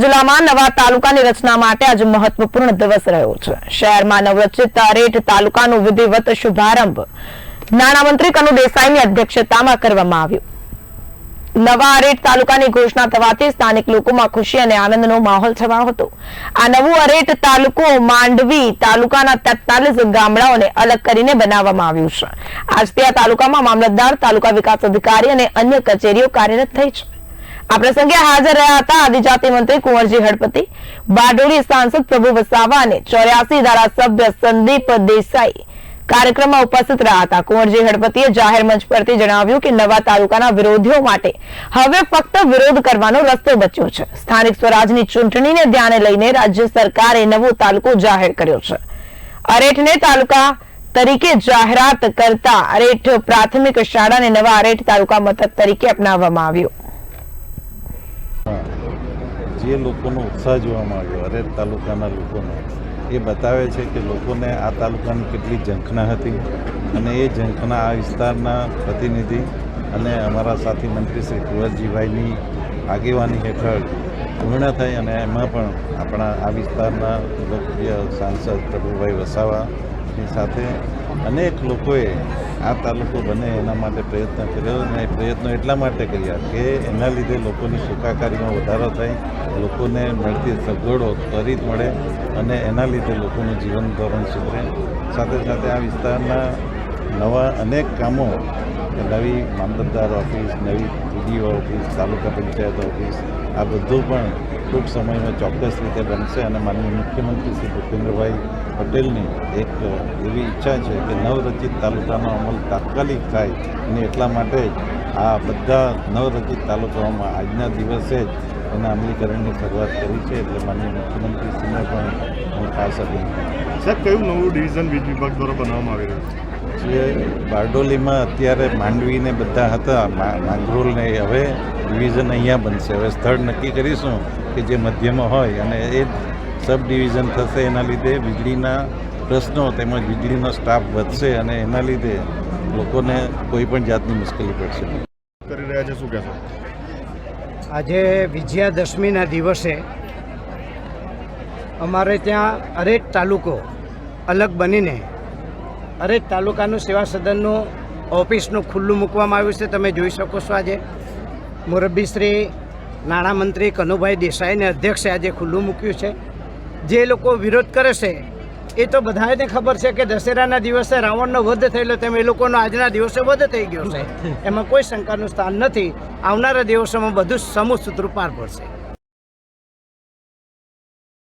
જિલ્લામાં નવા તાલુકાની રચના માટે આજે મહત્વપૂર્ણ દિવસ રહ્યો છે. શહેરમાં નવરચિત અરેઠ તાલુકાનો વિધિવત શુભારંભ નાણામંત્રી કનુ દેસાઈની અધ્યક્ષતામાં કરવામાં આવ્યો. નવા અરેઠ તાલુકાની ઘોષણા થવાથી સ્થાનિક લોકોમાં ખુશી અને આનંદનો માહોલ છવાયો હતો. આ નવું અરેઠ તાલુકો માંડવી તાલુકાના તેતાલીસ ગામડાઓને અલગ કરીને બનાવવામાં આવ્યું છે. આજથી આ તાલુકામાં મામલતદાર, તાલુકા વિકાસ અધિકારી અને અન્ય કચેરીઓ કાર્યરત થઈ છે. આ પ્રસંગે હાજર રહ્યા હતા આદિજાતિ મંત્રી કુંવરજી હડપતિ બારડોલી સાંસદ પ્રભુ વસાવા અને ચોર્યાસી ધારાસભ્ય સંદીપ દેસાઈ. કાર્યક્રમમાં ઉપસ્થિત રહ્યા હતા. કુંવરજી હળપતિએ જાહેર મંચ પરથી જણાવ્યું કે નવા તાલુકાના વિરોધીઓ માટે હવે ફક્ત વિરોધ કરવાનો રસ્તો બચ્યો છે. સ્થાનિક સ્વરાજની ચૂંટણીને ધ્યાને લઈને રાજ્ય સરકારે નવો તાલુકો જાહેર કર્યો છે. અરેઠને તાલુકા તરીકે જાહેરાત કરતા અરેઠ પ્રાથમિક શાળાને નવા અરેઠ તાલુકા મથક તરીકે અપનાવવામાં આવ્યો. જે લોકોનો ઉત્સાહ જોવામાં આવ્યો અરેર તાલુકાના લોકોનો, એ બતાવે છે કે લોકોને આ તાલુકાની કેટલી ઝંખના હતી અને એ ઝંખના આ વિસ્તારના પ્રતિનિધિ અને અમારા સાથી મંત્રી શ્રી કુંવરજીભાઈની આગેવાની હેઠળ પૂર્ણ થઈ અને એમાં પણ આપણા આ વિસ્તારના લોકપ્રિય સાંસદ પ્રભુભાઈ વસાવાની સાથે અનેક લોકોએ આ તાલુકો બને એના માટે પ્રયત્ન કર્યો અને એ પ્રયત્નો એટલા માટે કર્યા કે એના લીધે લોકોની સુખાકારીમાં વધારો થાય, લોકોને મળતી સગવડો ત્વરિત મળે અને એના લીધે લોકોનું જીવન ધોરણ સુધરે. સાથે સાથે આ વિસ્તારના નવા અનેક કામો નવી મામલતદાર ઓફિસ, નવી DDO office, taluka panchayat office, આ બધું પણ ટૂંક સમયમાં ચોક્કસ રીતે બનશે અને માનનીય મુખ્યમંત્રી શ્રી ભૂપેન્દ્રભાઈ પટેલની એક એવી ઈચ્છા છે કે નવરચિત તાલુકાનો અમલ તાત્કાલિક થાય અને એટલા માટે આ બધા નવરચિત તાલુકાઓમાં આજના દિવસે જ એના અમલીકરણની શરૂઆત કરી છે એટલે માનનીય મુખ્યમંત્રીશ્રીને પણ હું ખાસ અભિનંદન સાહેબ, કયું નવું ડિવિઝન વીજ વિભાગ દ્વારા બનાવવામાં આવી રહ્યું છે? જે બારડોલીમાં અત્યારે માંડવીને બધા હતા માંગરોલને માંગરોળને હવે ડિવિઝન અહીંયા બનશે. હવે સ્થળ નક્કી કરીશું કે જે મધ્યમાં હોય અને એ સબ ડિવિઝન થશે એના લીધે વીજળીના પ્રશ્નો તેમજ વીજળીનો સ્ટાફ વધશે અને એના લીધે લોકોને કોઈ પણ જાતની મુશ્કેલી પડશે કરી રહ્યા છે શું કહેશો? આજે વિજયાદશમીના દિવસે અમારે ત્યાં હરેક તાલુકો અલગ બનીને અરેટ તાલુકાનું સેવા સદનનું ઓફિસનું ખુલ્લું મૂકવામાં આવ્યું છે. તમે જોઈ શકો છો આજે મુરબ્બી શ્રી નાણામંત્રી કનુભાઈ દેસાઈને અધ્યક્ષે આજે ખુલ્લું મૂક્યું છે. જે લોકો વિરોધ કરે છે, એ તો બધાને ખબર છે કે દશેરાના દિવસે રાવણનો વધ થયેલો તેમ એ લોકોનો આજના દિવસે વધ થઈ ગયો છે. એમાં કોઈ શંકાનું સ્થાન નથી. આવનારા દિવસોમાં બધું સમૂહ સૂત્રું પાર પડશે.